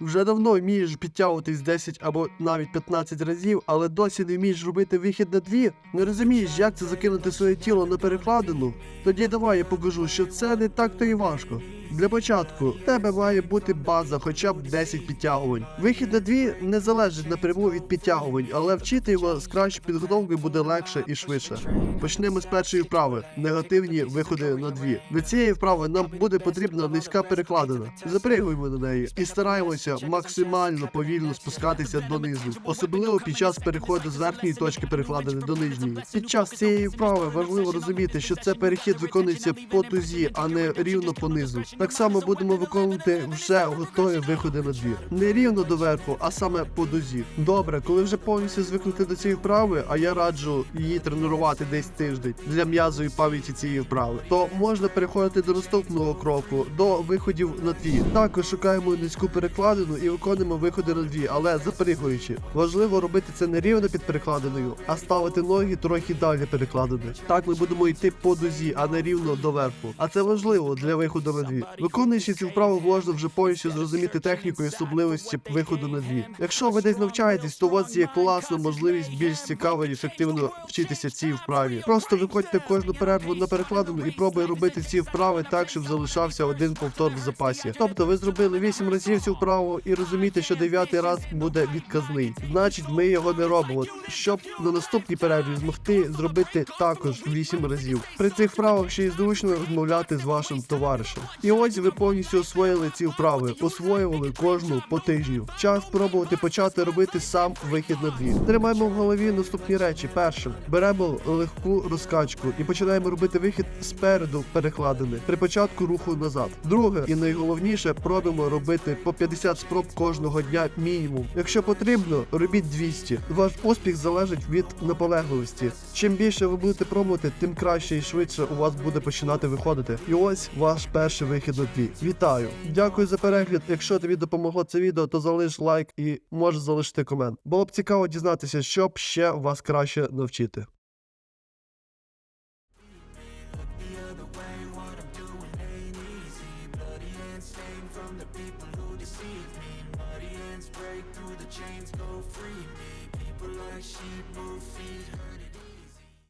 Вже давно вмієш підтягуватись 10 або навіть 15 разів, але досі не вмієш робити вихід на дві. Не розумієш, як це закинути своє тіло на перекладину? Тоді давай я покажу, що це не так то і важко. Для початку в тебе має бути база, хоча б 10 підтягувань. Вихід на дві не залежить напряму від підтягувань, але вчити його з кращою підготовкою буде легше і швидше. Почнемо з першої вправи негативні виходи на дві. До цієї вправи нам буде потрібна низька перекладина. Запригуємо на неї і стараємося максимально повільно спускатися донизу, особливо під час переходу з верхньої точки перекладини до нижньої. Під час цієї вправи важливо розуміти, що це перехід виконується по тузі, а не рівно по низу. Так само будемо виконувати вже готові виходи на дві. Не рівно до верху, а саме по дузі. Добре, коли вже повністю звикнути до цієї вправи, а я раджу її тренувати десь тиждень для м'язової пам'яті цієї вправи, то можна переходити до наступного кроку, до виходів на дві. Також шукаємо низьку перекладину і виконуємо виходи на дві, але запригуючи. Важливо робити це не рівно під перекладиною, а ставити ноги трохи далі перекладини. Так ми будемо йти по дузі, а не рівно до верху. А це важливо для виходу на дві. Виконуючи цю вправу, можна вже повністю зрозуміти техніку і особливості виходу на дві. Якщо ви десь навчаєтесь, то у вас є класна можливість більш цікаво і ефективно вчитися цій вправі. Просто виходьте кожну перерву на перекладину і пробуй робити ці вправи так, щоб залишався один повтор в запасі. Тобто ви зробили 8 разів цю вправу і розумієте, що дев'ятий раз буде відказний. Значить, ми його не робимо, щоб на наступній перерві змогти зробити також 8 разів. При цих вправах ще й зручно розмовляти з вашим товаришем. І ось ви повністю освоїли ці вправи, освоювали кожну по тижню. Час спробувати почати робити сам вихід на дві. Тримаємо в голові наступні речі. Перше, беремо легку розкачку і починаємо робити вихід спереду перекладини при початку руху назад. Друге, і найголовніше, пробуємо робити по 50 спроб кожного дня мінімум. Якщо потрібно, робіть 200. Ваш успіх залежить від наполегливості. Чим більше ви будете пробувати, тим краще і швидше у вас буде починати виходити. І ось ваш перший вихід дві. Вітаю! Дякую за перегляд. Якщо тобі допомогло це відео, то залиш лайк і можеш залишити комент. Було б цікаво дізнатися, що б ще вас краще навчити. Sheep move feet.